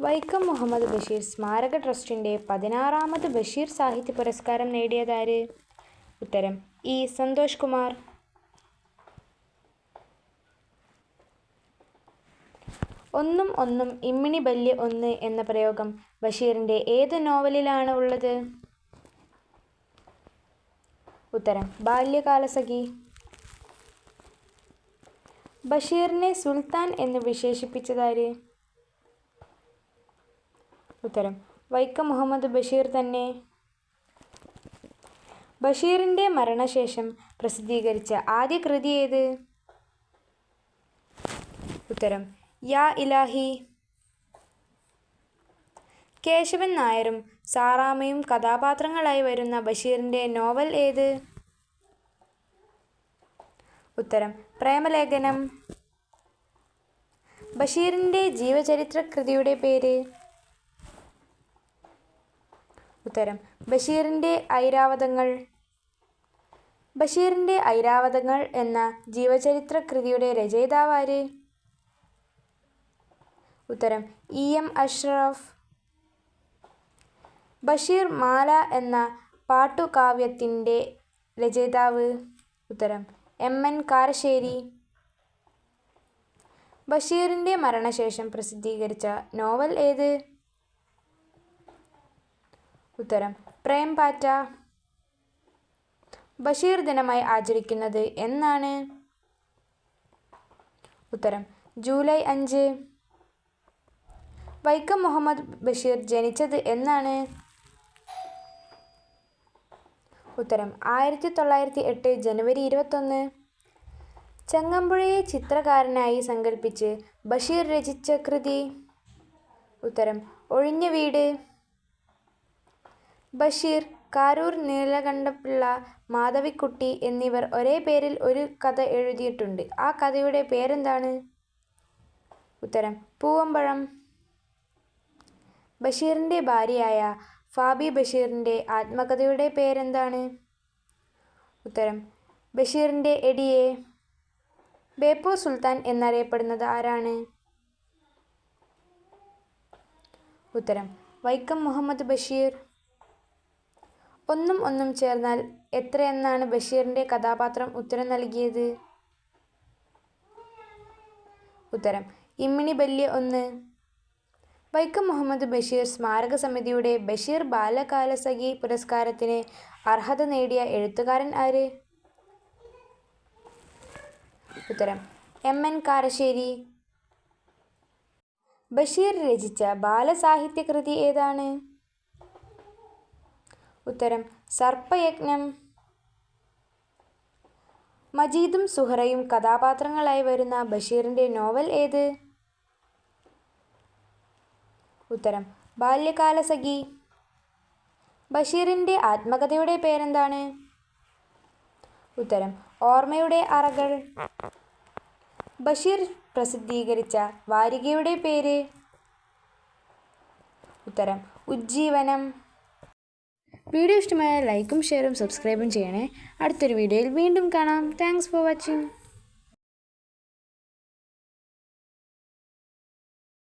വൈക്കം മുഹമ്മദ് ബഷീർ സ്മാരക ട്രസ്റ്റിന്റെ പതിനാറാമത് ബഷീർ സാഹിത്യ പുരസ്കാരം നേടിയതാര്? ഉത്തരം ഇ. സന്തോഷ് കുമാർ. ഒന്നും ഒന്നും ഇമ്മിണി ബല്യ ഒന്ന് എന്ന പ്രയോഗം ബഷീറിന്റെ ഏത് നോവലിലാണ് ഉള്ളത്? ഉത്തരം ബാല്യകാലസഖി ബഷീറിനെ സുൽത്താൻ എന്ന് വിശേഷിപ്പിച്ചതാര്? ഉത്തരം. വൈക്കം മുഹമ്മദ് ബഷീർ തന്നെ. ബഷീറിന്റെ മരണശേഷം പ്രസിദ്ധീകരിച്ച ആദ്യ കൃതി ഏത്? ഉത്തരം. യാ ഇലാഹി. കേശവൻ നായരും സാറാമയും കഥാപാത്രങ്ങളായി വരുന്ന ബഷീറിന്റെ നോവൽ ഏത്? ഉത്തരം. പ്രേമലേഖനം. ബഷീറിന്റെ ജീവചരിത്ര കൃതിയുടെ പേര്? ഉത്തരം. ബഷീറിന്റെ ഐരാവതങ്ങൾ. ബഷീറിന്റെ ഐരാവതങ്ങൾ എന്ന ജീവചരിത്ര കൃതിയുടെ രചയിതാവാര് ഉത്തരം. ഇ. എം. അഷ്റഫ്. ബഷീർ മാല എന്ന പാട്ടുകാവ്യത്തിന്റെ രചയിതാവ്. ഉത്തരം. എം. എൻ. കാരശ്ശേരി. ബഷീറിന്റെ മരണശേഷം പ്രസിദ്ധീകരിച്ച നോവൽ ഏത്? ഉത്തരം പ്രേം പാറ്റ. ബഷീർ ദിനമായി ആചരിക്കുന്നത് എന്നാണ്? ഉത്തരം ജൂലൈ അഞ്ച്. വൈക്കം മുഹമ്മദ് ബഷീർ ജനിച്ചത് എന്നാണ്? ഉത്തരം ആയിരത്തി തൊള്ളായിരത്തി എട്ട് ജനുവരി ഇരുപത്തൊന്ന്. ചങ്ങമ്പുഴയെ ചിത്രകാരനായി സങ്കല്പിച്ച് ബഷീർ രചിച്ച കൃതി. ഉത്തരം ഒഴിഞ്ഞ വീട്. ബഷീർ കാരൂർ നീലകണ്ഠപിള്ള മാധവിക്കുട്ടി എന്നിവർ ഒരേ പേരിൽ ഒരു കഥ എഴുതിയിട്ടുണ്ട്. ആ കഥയുടെ പേരെന്താണ്? ഉത്തരം പൂവമ്പഴം. ബഷീറിന്റെ ഭാര്യയായ ഫാബി ബഷീറിന്റെ ആത്മകഥയുടെ പേരെന്താണ്? ഉത്തരം ബഷീറിന്റെ എടിയെ. ബേപ്പൂർ സുൽത്താൻ എന്നറിയപ്പെടുന്നത് ആരാണ്? ഉത്തരം വൈക്കം മുഹമ്മദ് ബഷീർ. ഒന്നും ഒന്നും ചേർന്നാൽ എത്രയെന്നാണ് ബഷീറിന്റെ കഥാപാത്രം ഉത്തരം നൽകിയത്? ഉത്തരം ഇമ്മിണി ബല്യ ഒന്ന്. വൈക്കം മുഹമ്മദ് ബഷീർ സ്മാരക സമിതിയുടെ ബഷീർ ബാലകാലസഖി പുരസ്കാരത്തിന് അർഹത നേടിയ എഴുത്തുകാരൻ ആര്? ഉത്തരം എം എൻ കാരശ്ശേരി. ബഷീർ രചിച്ച ബാലസാഹിത്യകൃതി ഏതാണ്? ഉത്തരം സർപ്പയജ്ഞം. മജീദും സുഹറയും കഥാപാത്രങ്ങളായി വരുന്ന ബഷീറിന്റെ നോവൽ ഏത്? ഉത്തരം ബാല്യകാലസഖി. ബഷീറിന്റെ ആത്മകഥയുടെ പേരെന്താണ്? ഉത്തരം ഓർമ്മയുടെ അറകൾ. ബഷീർ പ്രസിദ്ധീകരിച്ച വാരികയുടെ പേര്? ഉത്തരം ഉജ്ജീവനം. വീഡിയോ ഇഷ്ടമായ ലൈക്കും ഷെയറും സബ്സ്ക്രൈബും ചെയ്യണേ. അടുത്തൊരു വീഡിയോയിൽ വീണ്ടും കാണാം. Thanks for watching